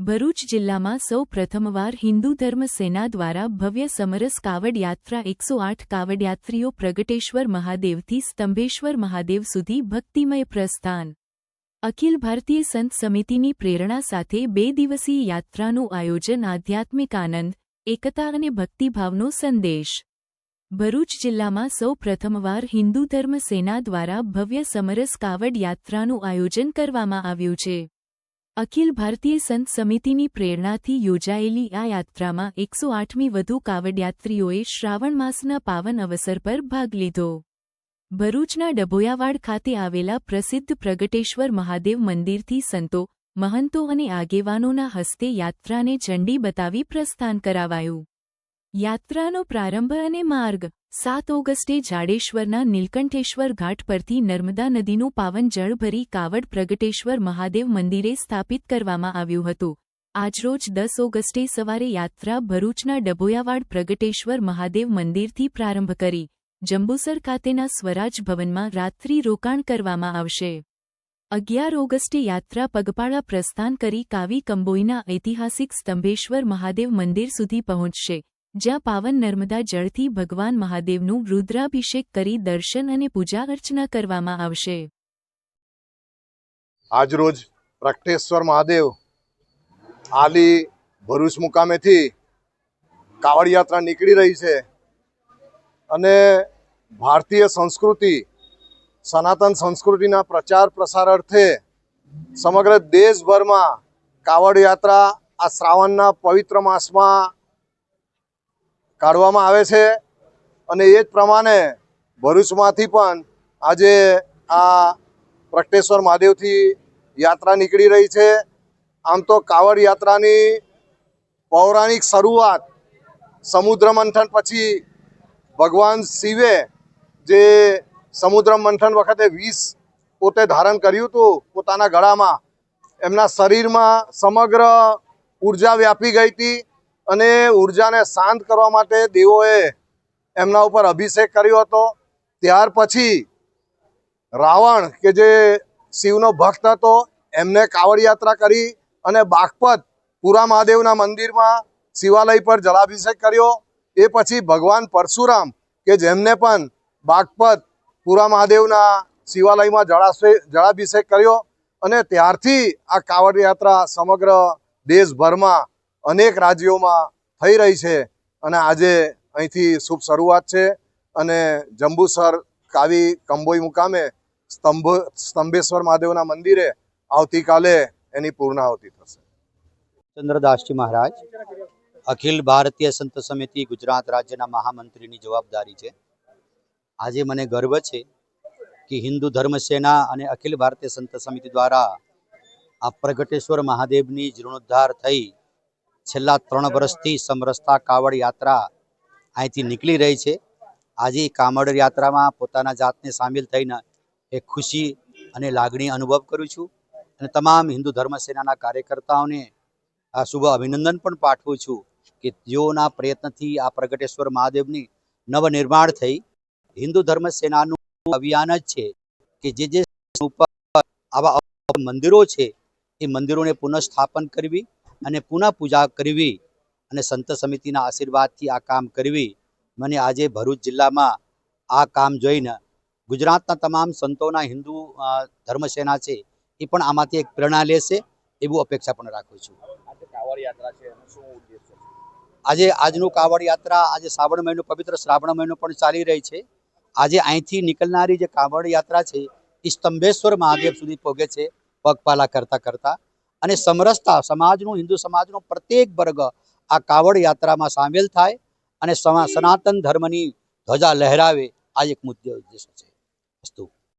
ભરૂચ જિલ્લામાં સૌ પ્રથમવાર હિન્દુ ધર્મ સેના દ્વારા ભવ્ય સમરસ કાવડ યાત્રા એકસો આઠ કાવડયાત્રીઓ પ્રગટેશ્વર મહાદેવથી સ્તંભેશ્વર મહાદેવ સુધી ભક્તિમય પ્રસ્થાન. અખિલ ભારતીય સંત સમિતિની પ્રેરણા સાથે બે દિવસીય યાત્રાનું આયોજન આધ્યાત્મિક આનંદ, એકતા અને ભક્તિભાવનો સંદેશ. ભરૂચ જિલ્લામાં સૌ પ્રથમવાર હિન્દુ ધર્મ સેના દ્વારા ભવ્ય સમરસ કાવડ યાત્રાનું આયોજન કરવામાં આવ્યું છે. અખિલ ભારતીય સંત સમિતિની પ્રેરણાથી યોજાયેલી આ યાત્રામાં એકસો આઠમી વધુ કાવડયાત્રીઓએ શ્રાવણ માસના પાવન અવસર પર ભાગ લીધો. ભરૂચના ડભોયાવાડ ખાતે આવેલા પ્રસિદ્ધ પ્રગટેશ્વર મહાદેવ મંદિરથી સંતો, મહંતો અને આગેવાનોના હસ્તે યાત્રાને ઝંડી બતાવી પ્રસ્થાન કરાવાયું. યાત્રાનો પ્રારંભ અને માર્ગ સાત ઓગસ્ટે જાડેશ્વરના નીલકંઠેશ્વર ઘાટ પરથી નર્મદા નદીનું પાવન જળ ભરી કાવડ પ્રગટેશ્વર મહાદેવ મંદિરે સ્થાપિત કરવામાં આવ્યું હતું. આજરોજ દસ ઓગસ્ટે સવારે યાત્રા ભરૂચના ડભોયાવાડ પ્રગટેશ્વર મહાદેવ મંદિરથી પ્રારંભ કરી જંબુસર ખાતેના સ્વરાજ ભવનમાં રાત્રિ રોકાણ કરવામાં આવશે. અગિયાર ઓગસ્ટે યાત્રા પગપાળા પ્રસ્થાન કરી કાવી કંબોઈના ઐતિહાસિક સ્તંભેશ્વર મહાદેવ મંદિર સુધી પહોંચશે. જ્યાં પાવન નર્મદા જળથી ભગવાન મહાદેવનું રુદ્રાભિષેક કરી દર્શન અને પૂજા અર્ચના કરવામાં આવશે. આજરોજ પ્રકટેશ્વર મહાદેવ આલી ભરૂચ મુકામેથી કાવડ યાત્રા નીકળી રહી છે અને ભારતીય સંસ્કૃતિ, સનાતન સંસ્કૃતિના પ્રચાર પ્રસાર અર્થે સમગ્ર દેશભરમાં કાવડ યાત્રા આ શ્રાવણના પવિત્ર માસમાં કાઢવામાં આવે છે અને એ જ પ્રમાણે ભરૂચમાંથી પણ આજે આ પ્રકટેશ્વર મહાદેવથી યાત્રા નીકળી રહી છે. આમ તો કાવડ યાત્રાની પૌરાણિક શરૂઆત સમુદ્ર મંથન પછી ભગવાન શિવે જે સમુદ્ર મંથન વખતે વિષ પોતે ધારણ કર્યું હતું પોતાના ગળામાં, એમના શરીરમાં સમગ્ર ઊર્જા વ્યાપી ગઈ હતી. અને ઉર્જાને શાંત કરવા માટે દેવોએ એમના ઉપર અભિષેક કર્યો હતો. ત્યાર પછી રાવણ, કે જે શિવનો ભક્ત હતો, એમને કાવડ યાત્રા કરી અને બાગપત પુરા મહાદેવના મંદિરમાં શિવાલય પર જલાભિષેક કર્યો. એ પછી ભગવાન પરશુરામ, કે જેમને પણ બાગપત પુરા મહાદેવના શિવાલયમાં જળાશય, જળાભિષેક કર્યો. અને ત્યારથી આ કાવડ યાત્રા સમગ્ર દેશભરમાં અનેક રાજ્યોમાં થઈ રહી છે અને આજે અહીંથી શુભ શરૂઆત છે અને જંબુસર કાવી કંબોઈ મુકામે સ્તંભ, સ્તંભેશ્વર મહાદેવના મંદિરે આવતીકાલે એની પૂર્ણાહુતિ થશે. ચંદ્રદાસજી મહારાજ, અખિલ ભારતીય સંત સમિતિ ગુજરાત રાજ્યના મહામંત્રીની જવાબદારી છે. આજે મને ગર્વ છે કે હિન્દુ ધર્મ સેના અને અખિલ ભારતીય સંત સમિતિ દ્વારા આ પ્રગટેશ્વર મહાદેવની જીર્ણોદ્ધાર થઈ છેલ્લા ત્રણ વર્ષથી સમરસતા કાવડ યાત્રા અહીંથી નીકળી રહી છે. આજે કામડ યાત્રામાં પોતાના જાતને સામેલ થઈને એક ખુશી અને લાગણી અનુભવ કરું છું અને તમામ હિન્દુ ધર્મ સેનાના કાર્યકર્તાઓને આ શુભ અભિનંદન પણ પાઠવું છું કે જેઓના પ્રયત્નથી આ પ્રગટેશ્વર મહાદેવની નવનિર્માણ થઈ. હિન્દુ ધર્મ સેનાનું અભિયાન જ છે કે જે જે ઉપર આવા મંદિરો છે એ મંદિરોને પુનઃસ્થાપન કરવી અને પુનઃ પૂજા કરવી અને સંત સમિતિના આશીર્વાદથી આ કામ કરવી. મને આજે ભરૂચ જિલ્લામાં આ કામ જોઈને ગુજરાતના તમામ સંતોના હિન્દુ ધર્મસેના છે એ પણ આમાંથી એક પ્રેરણા લેશે એવું અપેક્ષા પણ રાખું છું. આજે આજનું કાવડ યાત્રા આજે શ્રાવણ મહિનો પવિત્ર શ્રાવણ મહિનો પણ ચાલી રહી છે. આજે અહીંથી નીકળનારી જે કાવડ યાત્રા છે એ સ્તંભેશ્વર મહાદેવ સુધી પહોંચે છે પગપાલા કરતા કરતા. અને સમરસતા સમાજનું, હિન્દુ સમાજનો પ્રત્યેક વર્ગ આ કાવડ યાત્રામાં સામેલ થાય અને સનાતન ધર્મની ધ્વજા લહેરાવે આ એક મુખ્ય ઉદ્દેશ છે. અસ્તુ